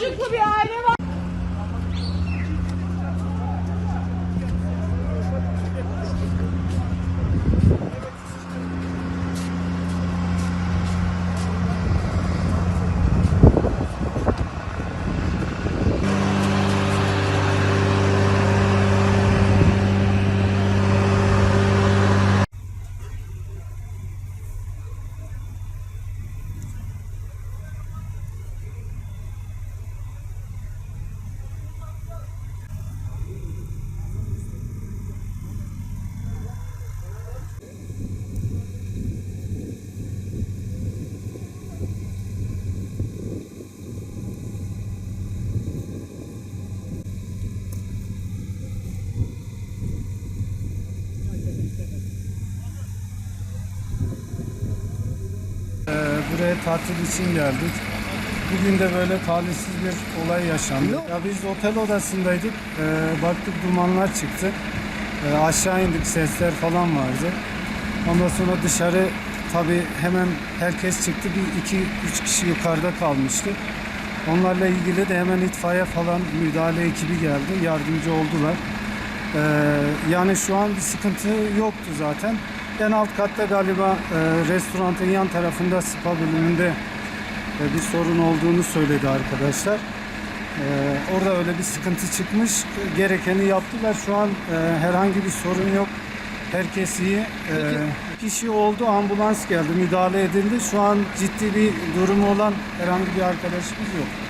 çocuklu bir aile var. Buraya tatil için geldik. Bugün de böyle talihsiz bir olay yaşandı. Ya biz otel odasındaydık. Ee, baktık dumanlar çıktı. Ee, aşağı indik sesler falan vardı. Ondan sonra dışarı tabii hemen herkes çıktı. Bir iki üç kişi yukarıda kalmıştı. Onlarla ilgili de hemen itfaiye falan müdahale ekibi geldi. Yardımcı oldular. Ee, yani şu an bir sıkıntı yoktu zaten. En alt katta galiba e, restoranın yan tarafında spa bölümünde e, bir sorun olduğunu söyledi arkadaşlar. Ee, orada öyle bir sıkıntı çıkmış. Gerekeni yaptılar. Şu an e, herhangi bir sorun yok. Herkes iyi. Ee, kişi oldu, ambulans geldi, müdahale edildi. Şu an ciddi bir durumu olan herhangi bir arkadaşımız yok.